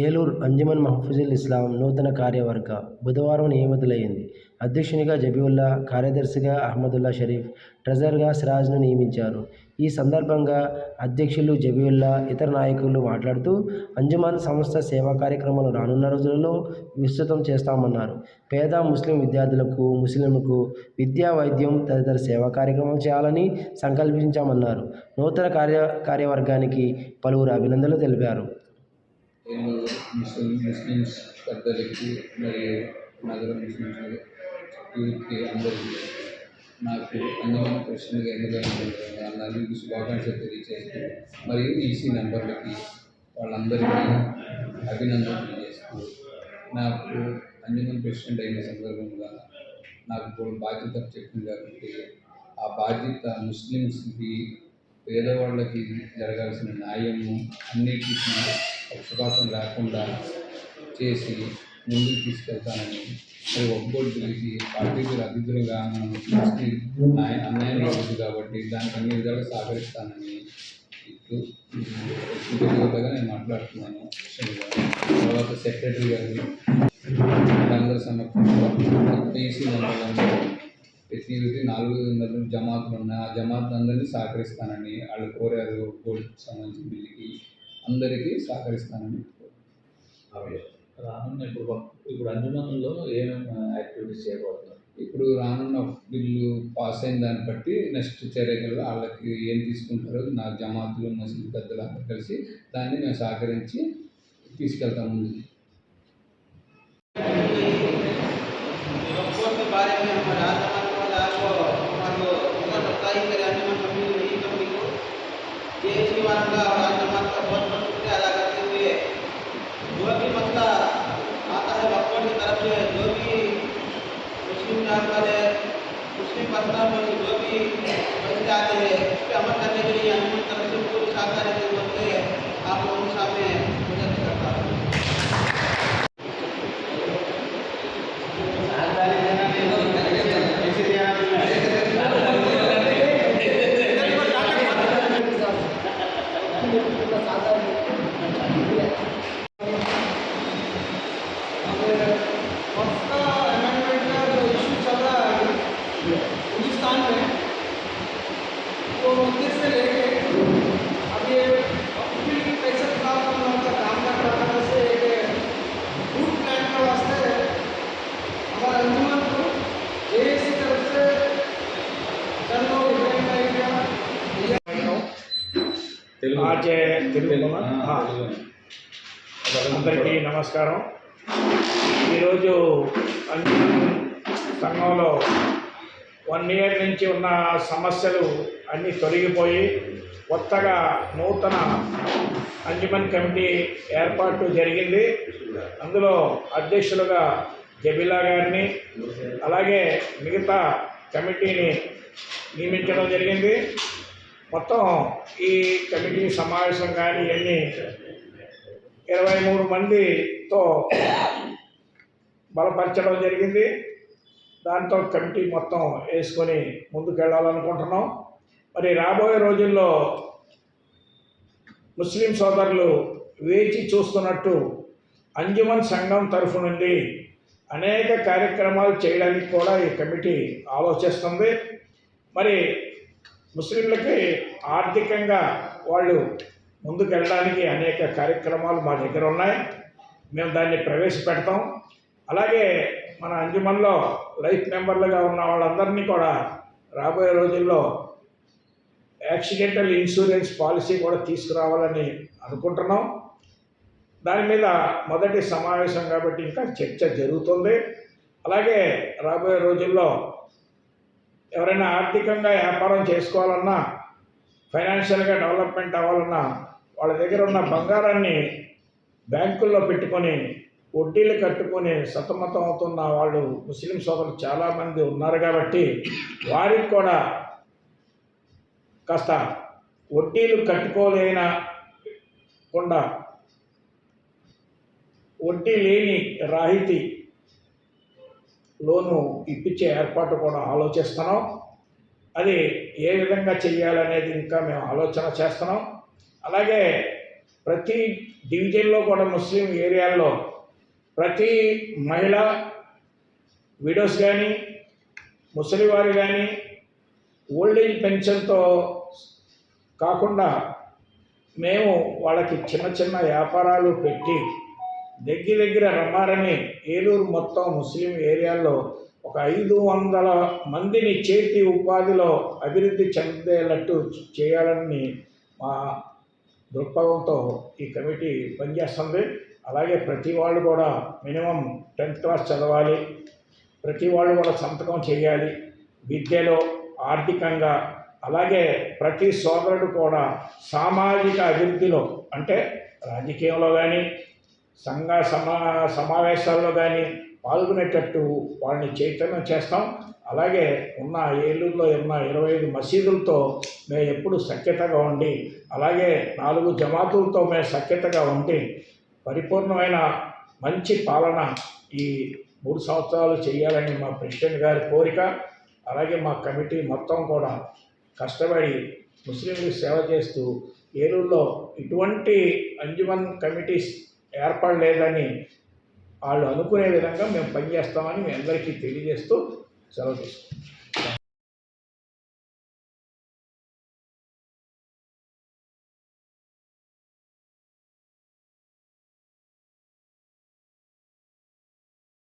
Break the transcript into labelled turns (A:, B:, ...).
A: ఏలూరు అంజమన్ మహఫుజుల్ ఇస్లాం నూతన కార్యవర్గ బుధవారం నియమితులైంది. అధ్యక్షునిగా జబీవుల్లా కార్యదర్శిగా అహ్మదుల్లా షరీఫ్ ట్రెజరర్గా సిరాజ్ను నియమించారు. ఈ సందర్భంగా అధ్యక్షులు జబీవుల్లా ఇతర నాయకులు మాట్లాడుతూ అంజమాన్ సంస్థ సేవా కార్యక్రమాలు రానున్న రోజులలో విస్తృతం చేస్తామన్నారు. పేద ముస్లిం విద్యార్థులకు ముస్లింలకు విద్యా వైద్యం తదితర సేవా కార్యక్రమాలు చేయాలని సంకల్పించామన్నారు. నూతన కార్య కార్యవర్గానికి పలువురు అభినందనలు తెలిపారు.
B: నేను ముస్లిం ముస్లిమ్స్ పెద్దలకి మరియు నగర ముస్లిమ్స్ యూత్కి అందరికీ నాకు అందమైన ప్రశ్నగా ఎన్నికైన అందరికీ శుభాకాంక్షలు తెలియజేస్తూ మరియు ఈసీ మెంబర్లకి వాళ్ళందరికీ అభినందనలు తెలియజేస్తూ నాకు అంజమన్ ప్రెసిడెంట్ అయిన సందర్భంగా నాకు బాధ్యత చెప్పింది కాబట్టి ఆ బాధ్యత ముస్లిమ్స్కి పేదవాళ్ళకి జరగాల్సిన న్యాయము అన్నిటికీ పక్షపాతం లేకుండా చేసి ముందుకు తీసుకెళ్తానని మరి ఒక్కోటి తెలిసి పార్టీకి అతిథులుగా మనం చూసి న్యాయ అన్యాయం జరుగుతుంది కాబట్టి దానికి అన్ని విధాలుగా సహకరిస్తానని ఇస్తూ వ్యక్తిగతంగా నేను మాట్లాడుతున్నాను. తర్వాత సెక్రటరీ గారిని అందరి సమక్షంలో పీసీ మెంబర్లందరూ ప్రతి వ్యక్తి నాలుగు వందల జమాతులు ఉన్నాయి ఆ జమాతులు అందరినీ సహకరిస్తానని వాళ్ళు కోరారు. కోర్టుకు సంబంధించిన బిల్లుకి అందరికీ సహకరిస్తానని
C: రానున్న ఇప్పుడు ఇప్పుడు అంజుమన్లో ఏమేమి యాక్టివిటీస్ చేయబోతున్నారు?
B: ఇప్పుడు రానున్న బిల్లు పాస్ అయిన దాన్ని బట్టి నెక్స్ట్ చర్యలు వాళ్ళకి ఏం తీసుకుంటారో నా జమాతులు మసీదు పెద్దలు అందరూ కలిసి దాన్ని మేము సహకరించి తీసుకెళ్తాం ముందుకు.
D: मसला में जो भी मसले आते हैं उस पर अमल करने के लिए अंजमन तरफ़ से पूरी सहकारी की ज़रूरत है, आप लोगों के सामने मुझे करता हूँ
E: తెలుగులోనా? ఆ. అందరికీ నమస్కారం ఈరోజు అంజుమన్ సంఘంలో వన్ ఇయర్ నుంచి ఉన్న సమస్యలు అన్నీ తొలగిపోయి కొత్తగా నూతన అంజుమన్ కమిటీ ఏర్పాటు జరిగింది. అందులో అధ్యక్షులుగా జబిలా గారిని అలాగే మిగతా కమిటీని నియమించడం జరిగింది. మొత్తం ఈ కమిటీ సమావేశం కానీ ఇవన్నీ ఇరవై మూడు మందితో బలపరచడం జరిగింది. దాంతో కమిటీ మొత్తం వేసుకొని ముందుకు వెళ్ళాలనుకుంటున్నాం మరి రాబోయే రోజుల్లో ముస్లిం సోదరులు వేచి చూస్తున్నట్టు అంజుమన్ సంఘం తరఫు నుండి అనేక కార్యక్రమాలు చేయడానికి కూడా ఈ కమిటీ ఆలోచిస్తుంది. మరి ముస్లింలకి ఆర్థికంగా వాళ్ళు ముందుకెళ్ళడానికి అనేక కార్యక్రమాలు మా దగ్గర ఉన్నాయి. మేము దాన్ని ప్రవేశపెడతాం. అలాగే మన అంజుమన్లో లైఫ్ మెంబర్లుగా ఉన్న వాళ్ళందరినీ కూడా రాబోయే రోజుల్లో యాక్సిడెంటల్ ఇన్సూరెన్స్ పాలసీ కూడా తీసుకురావాలని అనుకుంటున్నాం. దాని మీద మొదటి సమావేశం కాబట్టి ఇంకా చర్చ జరుగుతుంది. అలాగే రాబోయే రోజుల్లో ఎవరైనా ఆర్థికంగా వ్యాపారం చేసుకోవాలన్నా ఫైనాన్షియల్గా డెవలప్మెంట్ అవ్వాలన్నా వాళ్ళ దగ్గర ఉన్న బంగారాన్ని బ్యాంకుల్లో పెట్టుకొని వడ్డీలు కట్టుకుని సతమతం అవుతున్న వాళ్ళు ముస్లిం సోదరులు చాలామంది ఉన్నారు కాబట్టి వారికి కూడా కాస్త వడ్డీలు కట్టుకోలేనకుండా వడ్డీ లేని రాయితీ లోను ఇప్పించే ఏర్పాటు కూడా ఆలోచిస్తున్నాం. అది ఏ విధంగా చేయాలనేది ఇంకా మేము ఆలోచన చేస్తున్నాం. అలాగే ప్రతి డివిజన్లో కూడా ముస్లిం ఏరియాల్లో ప్రతి మహిళ విడోస్ కానీ ముసలివారు కానీ ఓల్డ్ ఏజ్ పెన్షన్తో కాకుండా మేము వాళ్ళకి చిన్న చిన్న వ్యాపారాలు పెట్టి దగ్గర దగ్గర రమ్మారని ఏలూరు మొత్తం ముస్లిం ఏరియాల్లో ఒక ఐదు వందల మందిని చేతి ఉపాధిలో అభివృద్ధి చెందేటట్టు చేయాలని మా దృక్పథంతో ఈ కమిటీ పనిచేస్తుంది. అలాగే ప్రతి వాళ్ళు కూడా మినిమం టెన్త్ క్లాస్ చదవాలి. ప్రతి వాళ్ళు కూడా సంతకం చేయాలి. విద్యలో ఆర్థికంగా అలాగే ప్రతి సోదరుడు కూడా సామాజిక అభివృద్ధిలో అంటే రాజకీయంలో కానీ సంఘ సమా సమావేశాల్లో కానీ పాల్గొనేటట్టు వాళ్ళని చైతన్యం చేస్తాం. అలాగే ఉన్న ఏలూరులో ఉన్న ఇరవై ఐదు మసీదులతో మేము ఎప్పుడు సఖ్యతగా ఉండి అలాగే నాలుగు జమాతులతో మేము సఖ్యతగా ఉండి పరిపూర్ణమైన మంచి పాలన ఈ మూడు సంవత్సరాలు చేయాలని మా ప్రెసిడెంట్ గారి కోరిక అలాగే మా కమిటీ మొత్తం కూడా కష్టపడి ముస్లింలకు సేవ చేస్తూ ఏలూరులో ఇటువంటి అంజుమన్ కమిటీస్ ఏర్పడలేదని వాళ్ళు అనుకునే విధంగా మేము పనిచేస్తామని మీ అందరికీ తెలియజేస్తూ సెలవు తీసుకుంటాం